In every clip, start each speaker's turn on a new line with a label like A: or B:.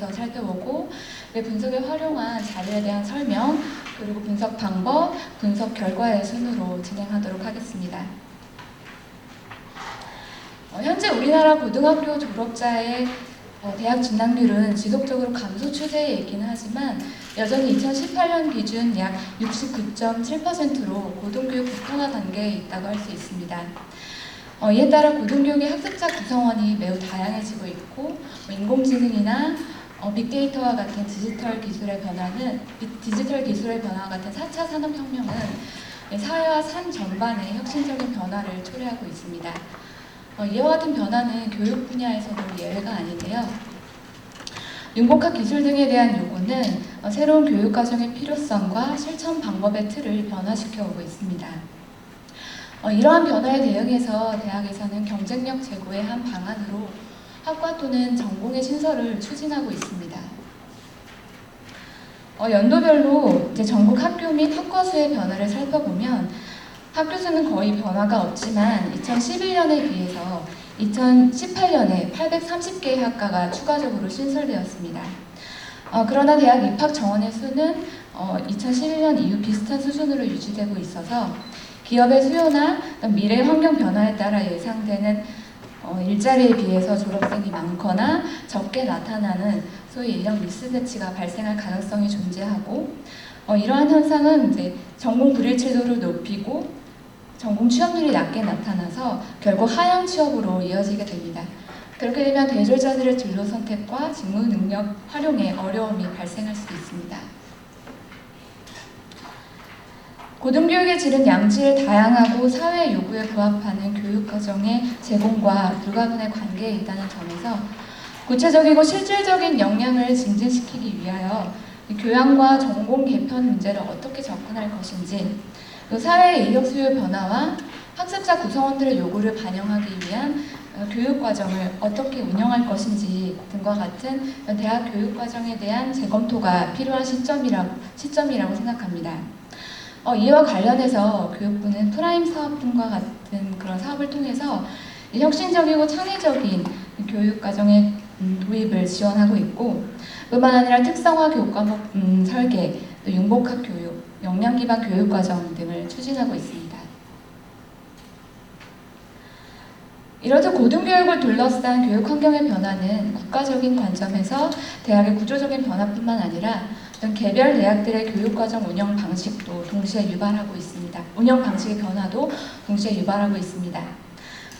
A: 대해서 살펴보고 내 분석에 활용한 자료에 대한 설명 그리고 분석 방법, 분석 결과의 순으로 진행하도록 하겠습니다. 어, 현재 우리나라 고등학교 졸업자의 어, 대학 진학률은 지속적으로 감소 추세에 있기는 하지만 여전히 2018년 기준 약 69.7%로 고등교육 국정화 단계에 있다고 할 수 있습니다. 어, 이에 따라 고등교육의 학습자 구성원이 매우 다양해지고 있고 뭐 인공지능이나 어, 빅데이터와 같은 디지털 기술의 변화는 비- 디지털 기술의 변화와 같은 4차 산업 혁명은 사회와 삶 전반에 혁신적인 변화를 초래하고 있습니다. 어, 이와 같은 변화는 교육 분야에서도 예외가 아닌데요. 융복합 기술 등에 대한 요구는 어, 새로운 교육 과정의 필요성과 실천 방법의 틀을 변화시켜 오고 있습니다. 어, 이러한 변화에 대응해서 대학에서는 경쟁력 제고의 한 방안으로 학과 또는 전공의 신설을 추진하고 있습니다. 어, 연도별로 이제 전국 학교 및 학과 수의 변화를 살펴보면 학교 수는 거의 변화가 없지만 2011년에 비해서 2018년에 830개의 학과가 추가적으로 신설되었습니다. 어, 그러나 대학 입학 정원의 수는 어, 2011년 이후 비슷한 수준으로 유지되고 있어서 기업의 수요나 미래 환경 변화에 따라 예상되는 어, 일자리에 비해서 졸업생이 많거나 적게 나타나는 소위 인력 미스매치가 발생할 가능성이 존재하고 어, 이러한 현상은 이제 전공 불일치도를 높이고 전공 취업률이 낮게 나타나서 결국 하향 취업으로 이어지게 됩니다. 그렇게 되면 대졸자들의 진로 선택과 직무 능력 활용에 어려움이 발생할 수도 있습니다. 고등교육의 질은 양질 다양하고 사회 요구에 부합하는 교육 과정의 제공과 불가분의 관계에 있다는 점에서 구체적이고 실질적인 역량을 증진시키기 위하여 이 교양과 전공 개편 문제를 어떻게 접근할 것인지 또 사회의 인력 수요 변화와 학습자 구성원들의 요구를 반영하기 위한 어, 교육 과정을 어떻게 운영할 것인지 등과 같은 대학 교육 과정에 대한 재검토가 필요한 시점이라고, 시점이라고 생각합니다. 어, 이와 관련해서 교육부는 프라임 사업 등과 같은 그런 사업을 통해서 이 혁신적이고 창의적인 교육 과정의 음, 도입을 지원하고 있고 뿐만 아니라 특성화 교과목 음, 설계, 또 융복합 교육, 역량 기반 교육 과정 등을 추진하고 있습니다. 이렇듯 고등교육을 둘러싼 교육 환경의 변화는 국가적인 관점에서 대학의 구조적인 변화뿐만 아니라 어떤 개별 대학들의 교육과정 운영 방식도 동시에 유발하고 있습니다. 운영 방식의 변화도 동시에 유발하고 있습니다.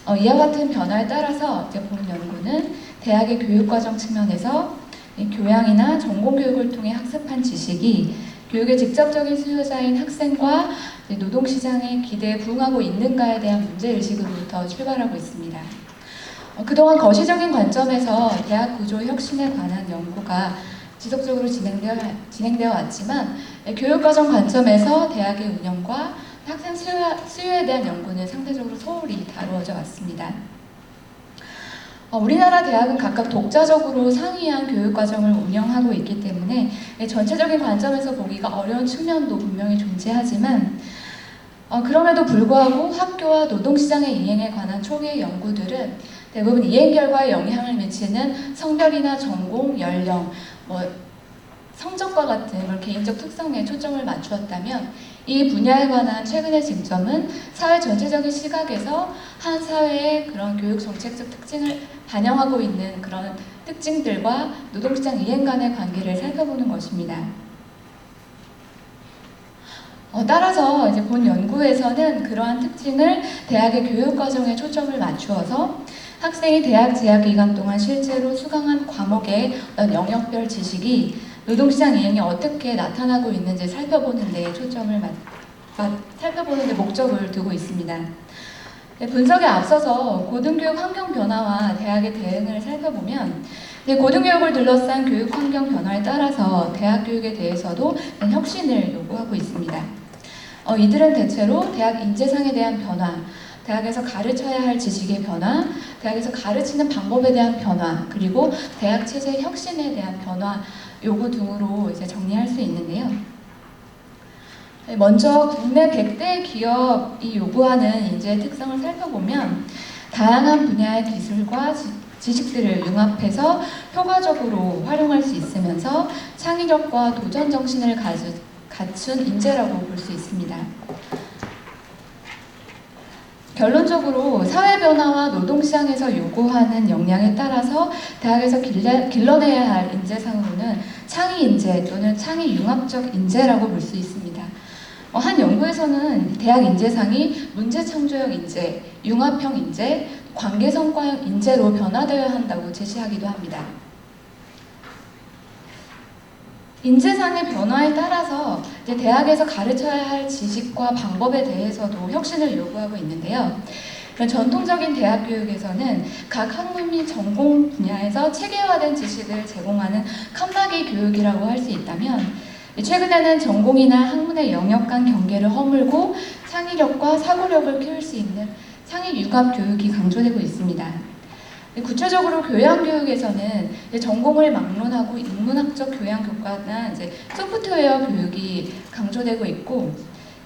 A: 어, 이와 같은 변화에 따라서 이제 본 연구는 대학의 교육과정 측면에서 이 교양이나 전공교육을 통해 학습한 지식이 교육의 직접적인 수요자인 학생과 노동시장의 기대에 부응하고 있는가에 대한 문제의식으로부터 출발하고 있습니다. 어, 그동안 거시적인 관점에서 대학 구조 혁신에 관한 연구가 지속적으로 진행되어, 진행되어 왔지만 예, 교육과정 관점에서 대학의 운영과 학생 수요, 수요 에 대한 연구는 상대적으로 소홀히 다루어져 왔습니다. 어, 우리나라 대학은 각각 독자적으로 상이한 교육과정을 운영하고 있기 때문에 예, 전체적인 관점에서 보기가 어려운 측면도 분명히 존재하지만 어, 그럼에도 불구하고 학교와 노동시장의 이행에 관한 초기의 연구들은 대부분 이행 결과에 영향을 미치는 성별이나 전공, 연령, 뭐 성적과 같은 그런 개인적 특성에 초점을 맞추었다면 이 분야에 관한 최근의 쟁점은 사회 전체적인 시각에서 한 사회의 그런 교육 정책적 특징을 반영하고 있는 그런 특징들과 노동시장 이행 간의 관계를 살펴보는 것입니다. 어, 따라서 이제 본 연구에서는 그러한 특징을 대학의 교육 과정에 초점을 맞추어서 학생이 대학 재학 기간 동안 실제로 수강한 과목의 어떤 영역별 지식이 노동시장 이행에 어떻게 나타나고 있는지 살펴보는 데 초점을 맞, 맞, 살펴보는 데 목적을 두고 있습니다. 네, 분석에 앞서서 고등교육 환경 변화와 대학의 대응을 살펴보면 네, 고등교육을 둘러싼 교육 환경 변화에 따라서 대학 교육에 대해서도 혁신을 요구하고 있습니다. 어, 이들은 대체로 대학 인재상에 대한 변화, 대학에서 가르쳐야 할 지식의 변화, 대학에서 가르치는 방법에 대한 변화, 그리고 대학 체제 혁신에 대한 변화 요구 등으로 이제 정리할 수 있는데요. 네, 먼저 국내 100대 기업이 요구하는 인재의 특성을 살펴보면 다양한 분야의 기술과 지- 지식들을 융합해서 효과적으로 활용할 수 있으면서 창의력과 도전 정신을 갖춘 인재라고 볼 수 있습니다. 결론적으로 사회 변화와 노동 시장에서 요구하는 역량에 따라서 대학에서 길러, 길러내야 할 인재상으로는 창의 인재 또는 창의 융합적 인재라고 볼 수 있습니다. 어, 한 연구에서는 대학 인재상이 문제 창조형 인재, 융합형 인재, 관계 성과형 인재로 변화되어야 한다고 제시하기도 합니다. 인재상의 변화에 따라서 이제 대학에서 가르쳐야 할 지식과 방법에 대해서도 혁신을 요구하고 있는데요. 전통적인 대학 교육에서는 각 학문 및 전공 분야에서 체계화된 지식을 제공하는 칸막이 교육이라고 할 수 있다면 최근에는 전공이나 학문의 영역 간 경계를 허물고 창의력과 사고력을 키울 수 있는 창의 융합 교육이 강조되고 있습니다. 구체적으로 교양 교육에서는 전공을 막론하고 인문학적 교양 교과나 이제 소프트웨어 교육이 강조되고 있고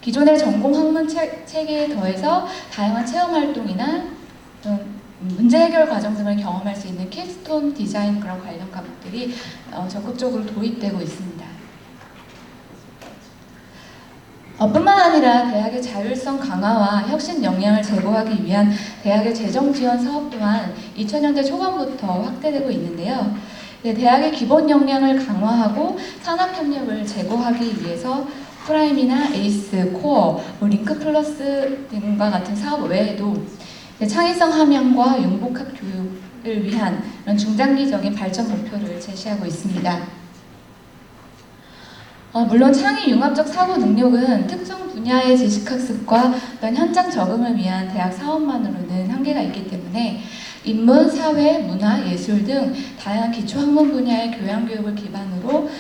A: 기존의 전공 학문 체, 체계에 더해서 다양한 체험 활동이나 문제 해결 과정 등을 경험할 수 있는 캡스톤 디자인 그런 관련 과목들이 어, 적극적으로 도입되고 있습니다. 어, 뿐만 아니라 대학의 자율성 강화와 혁신 역량을 제고하기 위한 대학의 재정 지원 사업 또한 2000년대 초반부터 확대되고 있는데요. 네, 대학의 기본 역량을 강화하고 산학 협력을 제고하기 위해서 프라임이나 에이스, 코어, 뭐 링크 플러스 등과 같은 사업 외에도 네, 창의성 함양과 융복합 교육을 위한 중장기적인 발전 목표를 제시하고 있습니다. 어, 물론 창의 융합적 사고 능력은 특정 분야의 지식학습과 어떤 현장 적응을 위한 대학 사업만으로는 한계가 있기 때문에 인문, 사회, 문화, 예술 등 다양한 기초 학문 분야의 교양 교육을 기반으로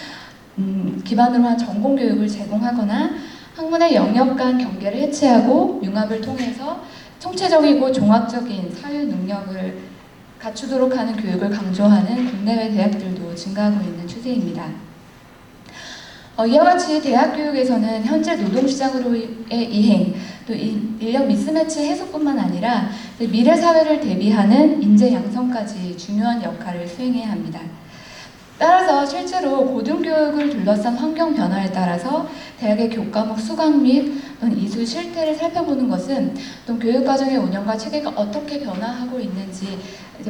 A: 음, 기반으로 한 전공 교육을 제공하거나 학문의 영역 간 경계를 해체하고 융합을 통해서 총체적이고 종합적인 사유 능력을 갖추도록 하는 교육을 강조하는 국내외 대학들도 증가하고 있는 추세입니다. 어, 이와 같이 대학 교육에서는 현재 노동시장으로의 이행, 또 인력 미스매치 해소뿐만 아니라 미래 사회를 대비하는 인재 양성까지 중요한 역할을 수행해야 합니다. 따라서 실제로 고등교육을 둘러싼 환경 변화에 따라서 대학의 교과목 수강 및 이수 실태를 살펴보는 것은 또 교육과정의 운영과 체계가 어떻게 변화하고 있는지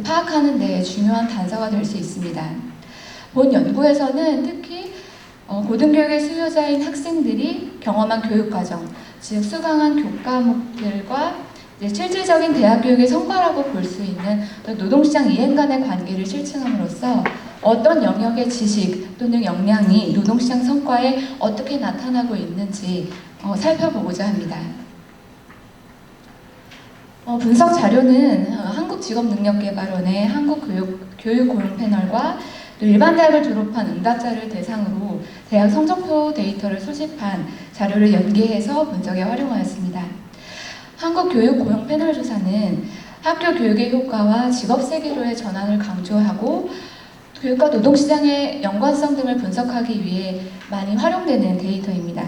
A: 파악하는 데 중요한 단서가 될 수 있습니다. 본 연구에서는 특히 어, 고등교육의 수요자인 학생들이 경험한 교육과정, 즉 수강한 교과목들과 실질적인 대학교육의 성과라고 볼 수 있는 노동시장 이행 간의 관계를 실증함으로써 어떤 영역의 지식 또는 역량이 노동시장 성과에 어떻게 나타나고 있는지 어, 살펴보고자 합니다. 어, 분석 자료는 어, 한국직업능력개발원의 한국교육고용 패널과 일반 대학을 졸업한 응답자를 대상으로 대학 성적표 데이터를 수집한 자료를 연계해서 분석에 활용하였습니다. 한국교육고용 패널 조사는 학교 교육의 효과와 직업 세계로의 전환을 강조하고 교육과 노동시장의 연관성 등을 분석하기 위해 많이 활용되는 데이터입니다.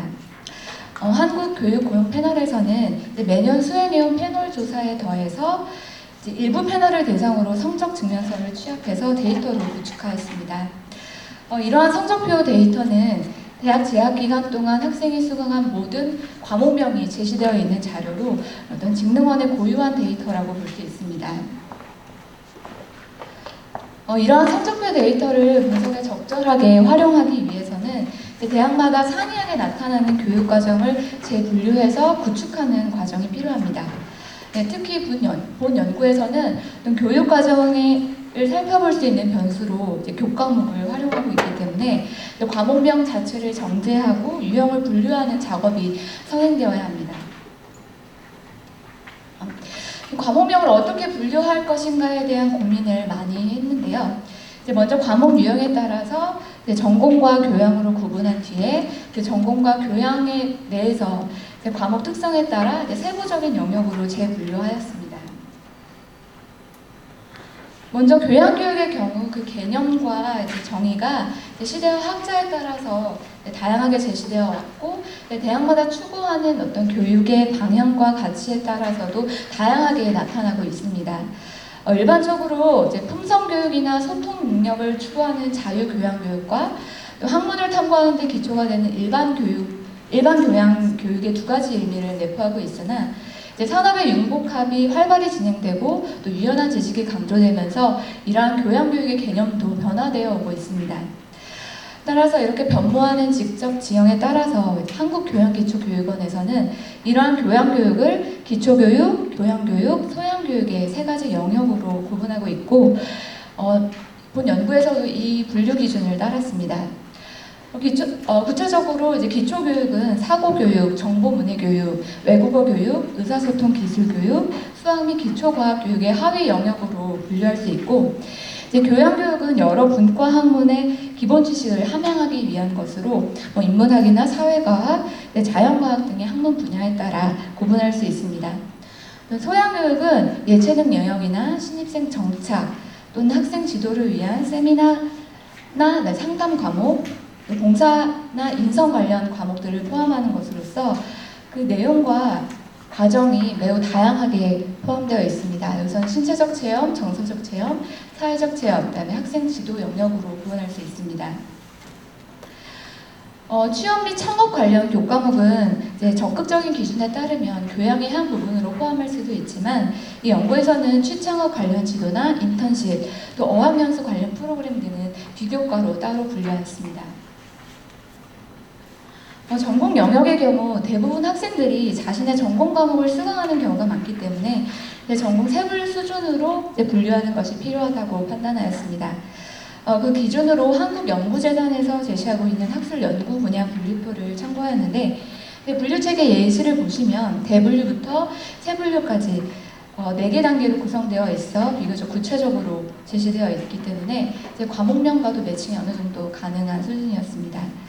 A: 어, 한국교육고용 패널에서는 매년 수행해온 패널 조사에 더해서 일부 패널을 대상으로 성적 증명서를 취합해서 데이터로 구축하였습니다. 어, 이러한 성적표 데이터는 대학 재학 기간 동안 학생이 수강한 모든 과목명이 제시되어 있는 자료로 어떤 직능원의 고유한 데이터라고 볼 수 있습니다. 어, 이러한 성적표 데이터를 분석에 적절하게 활용하기 위해서는 대학마다 상이하게 나타나는 교육 과정을 재분류해서 구축하는 과정이 필요합니다. 네, 특히 본, 연, 본 연구에서는 교육 과정을 살펴볼 수 있는 변수로 교과목을 활용하고 있기 때문에 과목명 자체를 정제하고 유형을 분류하는 작업이 선행되어야 합니다. 과목명을 어떻게 분류할 것인가에 대한 고민을 많이 했는데요. 먼저 과목 유형에 따라서 전공과 교양으로 구분한 뒤에 그 전공과 교양에 대해서 과목 특성에 따라 세부적인 영역으로 재분류하였습니다. 먼저 교양교육의 경우 그 개념과 정의가 시대와 학자에 따라서 다양하게 제시되어 왔고 대학마다 추구하는 어떤 교육의 방향과 가치에 따라서도 다양하게 나타나고 있습니다. 어, 일반적으로 이제 품성 교육이나 소통 능력을 추구하는 자유 교양 교육과 또 학문을 탐구하는 데 기초가 되는 일반 교육, 일반 교양 교육의 두 가지 의미를 내포하고 있으나 이제 산업의 융복합이 활발히 진행되고 또 유연한 지식이 강조되면서 이러한 교양 교육의 개념도 변화되어 오고 있습니다. 따라서 이렇게 변모하는 직접 지형에 따라서 한국교양기초교육원에서는 이러한 교양교육을 기초교육, 교양교육, 소양교육의 세 가지 영역으로 구분하고 있고 어, 본 연구에서도 이 분류 기준을 따랐습니다. 어, 구체적으로 이제 기초교육은 사고교육, 정보문의교육, 외국어교육, 의사소통 기술교육, 수학 및 기초과학교육의 하위 영역으로 분류할 수 있고 이제 교양교육은 여러 분과 학문의 기본 지식을 함양하기 위한 것으로 뭐 인문학이나 사회과학, 네, 자연과학 등의 학문 분야에 따라 구분할 수 있습니다. 소양교육은 예체능 영역이나 신입생 정착 또는 학생 지도를 위한 세미나나 네, 상담 과목, 봉사나 인성 관련 과목들을 포함하는 것으로서 그 내용과 과정이 매우 다양하게 포함되어 있습니다. 우선 신체적 체험, 정서적 체험, 사회적 체험, 그다음에 학생 지도 영역으로 구분할 수 있습니다. 어, 취업 및 창업 관련 교과목은 이제 적극적인 기준에 따르면 교양의 한 부분으로 포함할 수도 있지만 이 연구에서는 취창업 관련 지도나 인턴십, 또 어학연수 관련 프로그램 등은 비교과로 따로 분류하였습니다. 어, 전공 영역의 경우 대부분 학생들이 자신의 전공 과목을 수강하는 경우가 많기 때문에 전공 세분 수준으로 분류하는 것이 필요하다고 판단하였습니다. 어, 그 기준으로 한국연구재단에서 제시하고 있는 학술 연구 분야 분류표를 참고하였는데 분류책의 예시를 보시면 대분류부터 세분류까지 어, 4개 단계로 구성되어 있어 비교적 구체적으로 제시되어 있기 때문에 과목명과도 매칭이 어느 정도 가능한 수준이었습니다.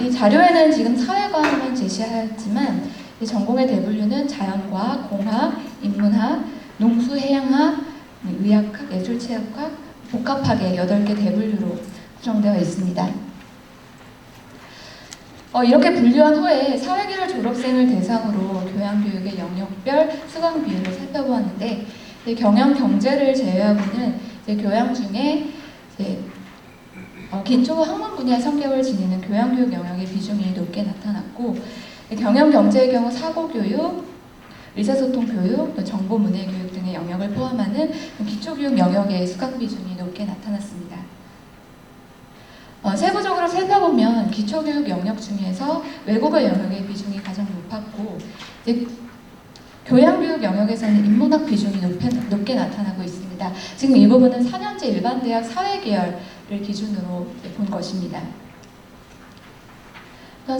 A: 이 자료에는 지금 사회과학만 제시하였지만 전공의 대분류는 자연과학, 공학, 인문학, 농수 해양학, 의학학, 예술체육학 복합하게 8개 대분류로 구성되어 있습니다. 어, 이렇게 분류한 후에 사회계열 졸업생을 대상으로 교양교육의 영역별 수강 비율을 살펴보았는데 경영 경제를 제외하고는 교양 중에 어, 기초 학문 분야 성격을 지니는 교양교육 영역의 비중이 높게 나타났고 경영 경제의 경우 사고 교육, 의사소통 교육, 정보 문해 교육 등의 영역을 포함하는 기초 교육 영역의 수강 비중이 높게 나타났습니다. 어, 세부적으로 살펴보면 기초교육 영역 중에서 외국어 영역의 비중이 가장 높았고 교양교육 영역에서는 인문학 비중이 높게, 높게 나타나고 있습니다. 지금 이 부분은 4년제 일반대학 사회계열 을 기준으로 본 것입니다.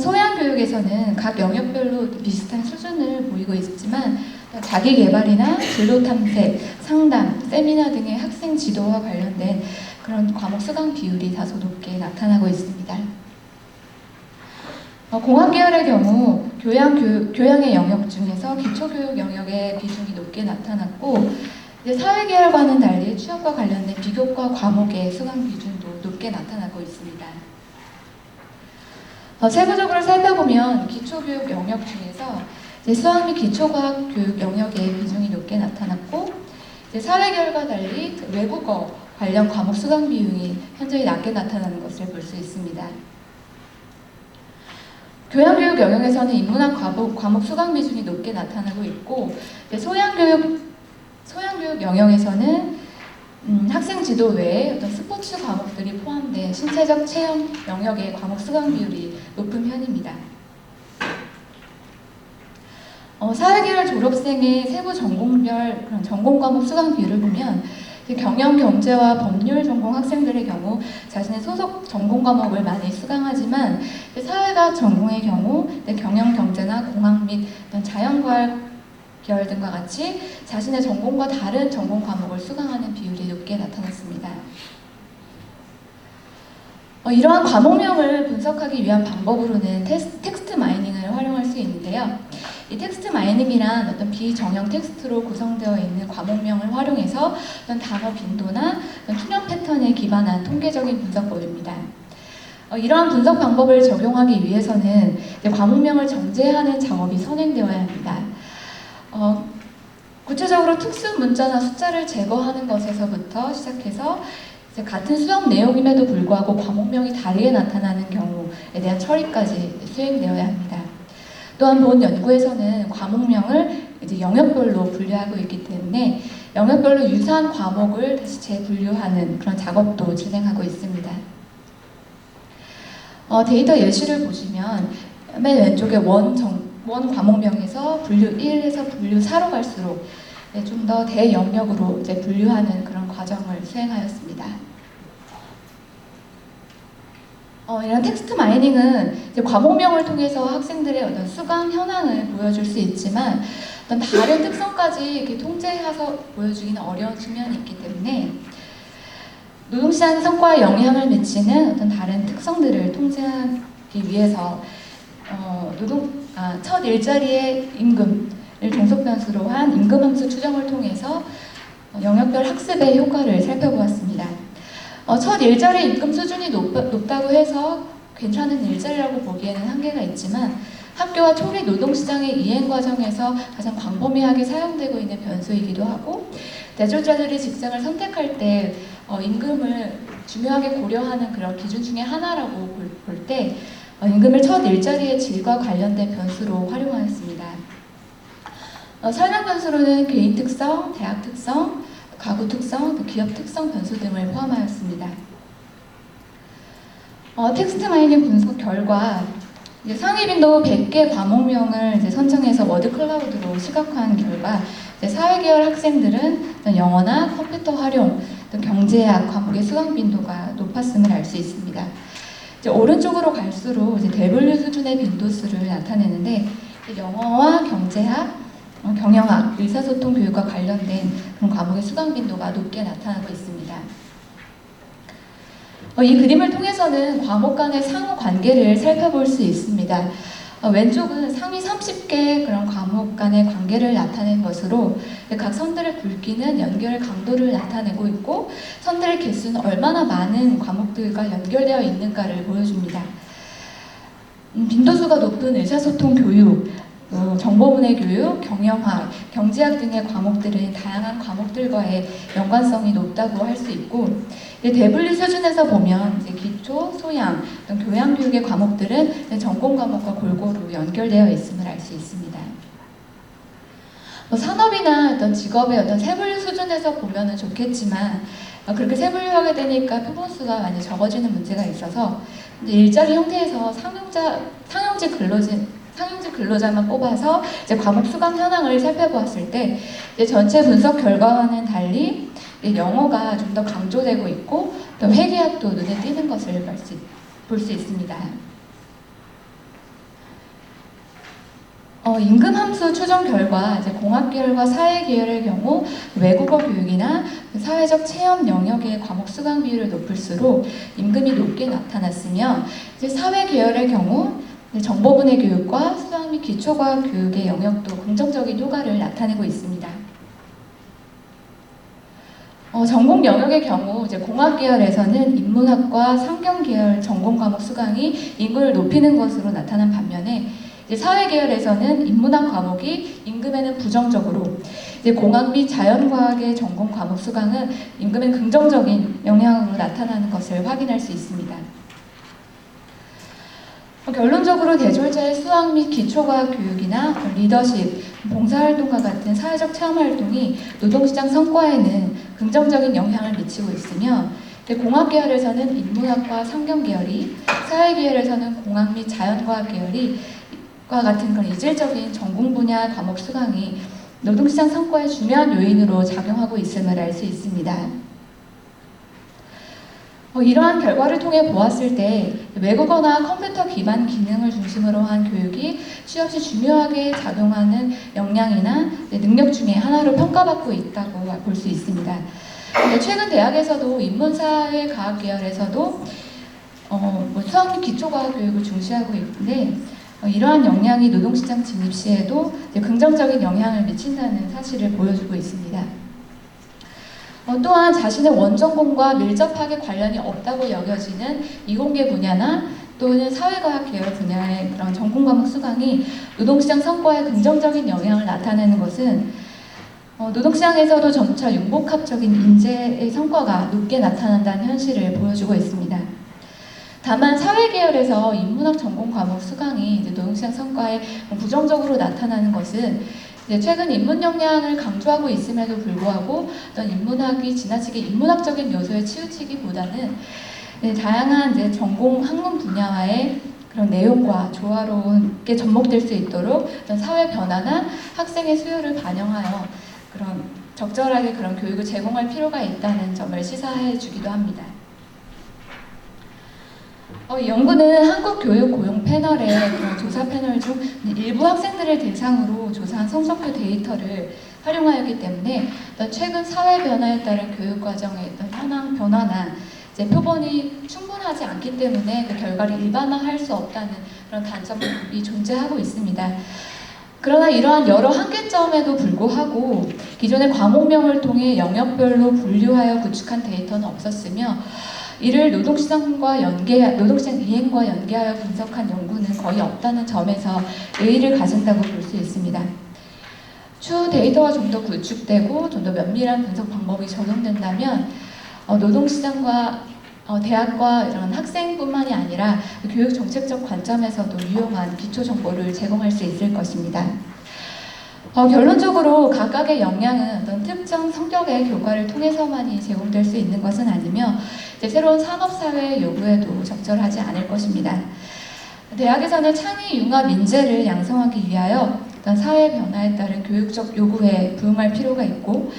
A: 소양 교육에서는 각 영역별로 비슷한 수준을 보이고 있지만 자기 개발이나 진로 탐색, 상담, 세미나 등의 학생 지도와 관련된 그런 과목 수강 비율이 다소 높게 나타나고 있습니다. 어, 공학 계열의 경우 교양 교육, 교양의 영역 중에서 기초 교육 영역의 비중이 높게 나타났고 사회 계열과는 달리 취업과 관련된 비교과 과목의 수강 비중도 높게 나타나고 있습니다. 어, 세부적으로 살펴보면 기초교육 영역 중에서 수학 및 기초과학 교육 영역의 비중이 높게 나타났고 사회결과 달리 그 외국어 관련 과목 수강 비율이 현저히 낮게 나타나는 것을 볼 수 있습니다. 교양교육 영역에서는 인문학 과목, 과목 수강 비중이 높게 나타나고 있고 소양교육 소양교육 영역에서는 음, 학생 지도 외에 어떤 스포츠 과목들이 포함된 신체적 체험 영역의 과목 수강 비율이 높은 편입니다. 어, 사회계열 졸업생의 세부 전공별 그런 전공 과목 수강 비율을 보면 경영 경제와 법률 전공 학생들의 경우 자신의 소속 전공 과목을 많이 수강하지만 사회학 전공의 경우 경영 경제나 공학 및 자연과학 계열 등과 같이 자신의 전공과 다른 전공 과목을 수강하는 비율이 높게 나타났습니다. 어, 이러한 과목명을 분석하기 위한 방법으로는 테스, 텍스트 마이닝을 활용할 수 있는데요. 이 텍스트 마이닝이란 어떤 비정형 텍스트로 구성되어 있는 과목명을 활용해서 어떤 단어 빈도나 어떤 투명 패턴에 기반한 통계적인 분석법입니다. 어, 이러한 분석 방법을 적용하기 위해서는 과목명을 정제하는 작업이 선행되어야 합니다. 어, 구체적으로 특수 문자나 숫자를 제거하는 것에서부터 시작해서 같은 수업 내용임에도 불구하고 과목명이 다르게 나타나는 경우에 대한 처리까지 수행되어야 합니다. 또한 본 연구에서는 과목명을 이제 영역별로 분류하고 있기 때문에 영역별로 유사한 과목을 다시 재분류하는 그런 작업도 진행하고 있습니다. 어, 데이터 예시를 보시면 맨 왼쪽에 원, 정, 원 과목명에서 분류 1에서 분류 4로 갈수록 네, 좀더 대영역으로 이제 분류하는 그런 과정을 수행하였습니다. 어, 이런 텍스트 마이닝은 과목명을 통해서 학생들의 어떤 수강 현황을 보여줄 수 있지만 어떤 다른 특성까지 이렇게 통제해서 보여주기는 어려운 측면이 있기 때문에 노동시장 성과에 영향을 미치는 어떤 다른 특성들을 통제하기 위해서 어, 노동 아, 첫 일자리의 임금을 종속 변수로 한 임금 함수 추정을 통해서 어, 영역별 학습의 효과를 살펴보았습니다. 어, 첫 일자리 임금 수준이 높, 높다고 해서 괜찮은 일자리라고 보기에는 한계가 있지만 학교와 초기 노동시장의 이행 과정에서 가장 광범위하게 사용되고 있는 변수이기도 하고 대졸자들이 직장을 선택할 때 어, 임금을 중요하게 고려하는 그런 기준 중에 하나라고 볼때 어, 임금을 첫 일자리의 질과 관련된 변수로 활용하였습니다. 어, 설명 변수로는 개인 특성, 대학 특성, 가구 특성, 기업 특성 변수 등을 포함하였습니다. 어, 텍스트 마이닝 분석 결과 상위 빈도 100개 과목명을 선정해서 워드 클라우드로 시각화한 결과 사회계열 학생들은 영어나 컴퓨터 활용, 또 경제학 과목의 수강 빈도가 높았음을 알 수 있습니다. 이제 오른쪽으로 갈수록 이제 대분류 수준의 빈도수를 나타내는데 영어와 경제학, 어, 경영학, 의사소통 교육과 관련된 그런 과목의 수강 빈도가 높게 나타나고 있습니다. 어, 이 그림을 통해서는 과목 간의 상호 관계를 살펴볼 수 있습니다. 어, 왼쪽은 상위 30개 그런 과목 간의 관계를 나타낸 것으로 각 선들의 굵기는 연결 강도를 나타내고 있고 선들의 개수는 얼마나 많은 과목들과 연결되어 있는가를 보여줍니다. 음, 빈도수가 높은 의사소통 교육, 어, 정보문의 교육, 경영학, 경제학 등의 과목들은 다양한 과목들과의 연관성이 높다고 할 수 있고 대분류 수준에서 보면 이제 기초, 소양, 교양 교육의 과목들은 전공 과목과 골고루 연결되어 있음을 알 수 있습니다. 뭐 산업이나 어떤 직업의 어떤 세분류 수준에서 보면은 좋겠지만 어, 그렇게 세분류하게 되니까 표본수가 많이 적어지는 문제가 있어서 일자리 형태에서 상용자, 상용직 근로진 상용직 근로자만 뽑아서 이제 과목 수강 현황을 살펴보았을 때 전체 분석 결과와는 달리 영어가 좀 더 강조되고 있고 또 회계학도 눈에 띄는 것을 볼 수 있습니다. 어, 임금 함수 추정 결과 이제 공학 계열과 사회 계열의 경우 외국어 교육이나 사회적 체험 영역의 과목 수강 비율을 높일수록 임금이 높게 나타났으며 이제 사회 계열의 경우 정보분해 교육과 수학 및 기초과학 교육의 영역도 긍정적인 효과를 나타내고 있습니다. 어, 전공 영역의 경우 이제 공학 계열에서는 인문학과 상경 계열 전공 과목 수강이 인구를 높이는 것으로 나타난 반면에 이제 사회 계열에서는 인문학 과목이 임금에는 부정적으로 이제 공학 및 자연과학의 전공 과목 수강은 임금에 긍정적인 영향으로 나타나는 것을 확인할 수 있습니다. 어, 결론적으로 대졸자의 수학 및 기초과학 교육이나 리더십, 봉사활동과 같은 사회적 체험활동이 노동시장 성과에는 긍정적인 영향을 미치고 있으며 공학 계열에서는 인문학과 상경 계열이, 사회 계열에서는 공학 및 자연과학 계열이 과 같은 그런 이질적인 전공 분야 과목 수강이 노동시장 성과의 중요한 요인으로 작용하고 있음을 알 수 있습니다. 뭐 이러한 결과를 통해 보았을 때 외국어나 컴퓨터 기반 기능을 중심으로 한 교육이 취업 시 중요하게 작용하는 역량이나 능력 중에 하나로 평가받고 있다고 볼 수 있습니다. 최근 대학에서도 인문사회 과학 계열에서도 어, 뭐 수학 및 기초과학 교육을 중시하고 있는데 어, 이러한 역량이 노동시장 진입 시에도 긍정적인 영향을 미친다는 사실을 보여주고 있습니다. 어, 또한 자신의 원전공과 밀접하게 관련이 없다고 여겨지는 이공계 분야나 또는 사회과학 계열 분야의 그런 전공 과목 수강이 노동시장 성과에 긍정적인 영향을 나타내는 것은 어, 노동시장에서도 점차 융복합적인 인재의 성과가 높게 나타난다는 현실을 보여주고 있습니다. 다만 사회계열에서 인문학 전공 과목 수강이 노동시장 성과에 부정적으로 나타나는 것은 이제 최근 인문 역량을 강조하고 있음에도 불구하고 어떤 인문학이 지나치게 인문학적인 요소에 치우치기보다는 네, 다양한 이제 전공 학문 분야와의 그런 내용과 조화로운게 접목될 수 있도록 어떤 사회 변화나 학생의 수요를 반영하여 그런 적절하게 그런 교육을 제공할 필요가 있다는 점을 시사해 주기도 합니다. 어, 이 연구는 한국 교육 고용 패널의 그런 조사 패널 중 일부 학생들을 대상으로 조사한 성적표 데이터를 활용하였기 때문에 최근 사회 변화에 따른 교육 과정의 어떤 현황 변화나 이제 표본이 충분하지 않기 때문에 그 결과를 일반화할 수 없다는 그런 단점이 존재하고 있습니다. 그러나 이러한 여러 한계점에도 불구하고 기존의 과목명을 통해 영역별로 분류하여 구축한 데이터는 없었으며 이를 노동시장과 연계, 노동시장 이행과 연계하여 분석한 연구는 거의 없다는 점에서 의의를 가진다고 볼 수 있습니다. 추후 데이터가 좀 더 구축되고 좀 더 면밀한 분석 방법이 적용된다면 어, 노동시장과 어, 대학과 이런 학생뿐만이 아니라 교육 정책적 관점에서도 유용한 기초 정보를 제공할 수 있을 것입니다. 어, 결론적으로 각각의 역량은 어떤 특정 성격의 교과를 통해서만이 제공될 수 있는 것은 아니며 새로운 산업사회의 요구에도 적절하지 않을 것입니다. 대학에서는 창의 융합 인재를 양성하기 위하여 어떤 사회 변화에 따른 교육적 요구에 부응할 필요가 있고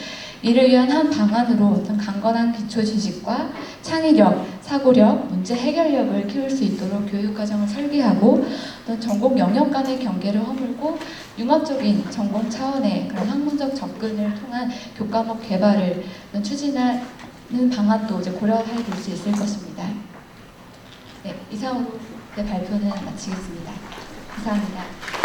A: 이를 위한 한 방안으로 어떤 강건한 기초 지식과 창의력, 사고력, 문제 해결력을 키울 수 있도록 교육 과정을 설계하고 어떤 전공 영역 간의 경계를 허물고 융합적인 전공 차원의 그런 학문적 접근을 통한 교과목 개발을 추진하는 방안도 이제 고려해 볼 수 있을 것입니다. 네, 이상으로 내 발표는 마치겠습니다. 감사합니다.